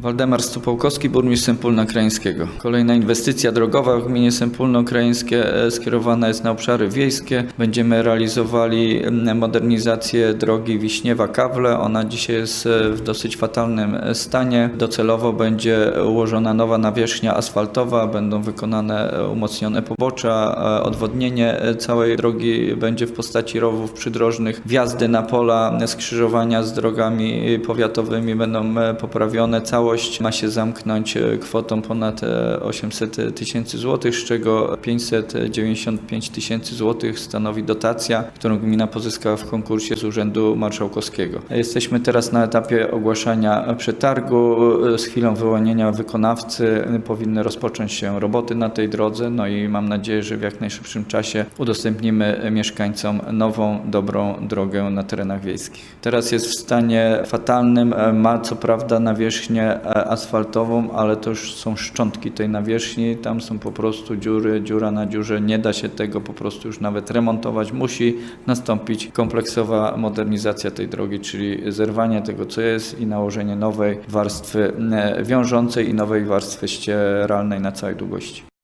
Waldemar Stupałkowski, burmistrz Sępólna Krajeńskiego. Kolejna inwestycja drogowa w gminie Sępólno Krajeńskie e, skierowana jest na obszary wiejskie. Będziemy realizowali modernizację drogi Wiśniewa-Kawle. Ona dzisiaj jest e, w dosyć fatalnym e, stanie. Docelowo będzie ułożona nowa nawierzchnia asfaltowa, będą wykonane umocnione pobocza, odwodnienie całej drogi będzie w postaci rowów przydrożnych. Wjazdy na pola, skrzyżowania z drogami powiatowymi będą poprawione. Całość ma się zamknąć e, kwotą ponad e, 800 tysięcy złotych, z czego 595 tysięcy złotych stanowi dotacja, którą gmina pozyskała w konkursie z Urzędu Marszałkowskiego. Jesteśmy teraz na etapie ogłaszania przetargu. Z chwilą wyłonienia wykonawcy powinny rozpocząć się roboty na tej drodze, no i mam nadzieję, że w jak najszybszym czasie udostępnimy mieszkańcom nową, dobrą drogę na terenach wiejskich. Teraz jest w stanie fatalnym, e, ma co prawda nawierzchnię e, asfaltową, ale to już są szczątki tej nawierzchni, tam są po prostu dziury, dziura na dziurze, nie da się tego po prostu już nawet remontować, musi nastąpić kompleksowa modernizacja tej drogi, czyli zerwanie tego co jest i nałożenie nowej warstwy e, wiążącej i nowej warstwy ścieralnej na całej długości.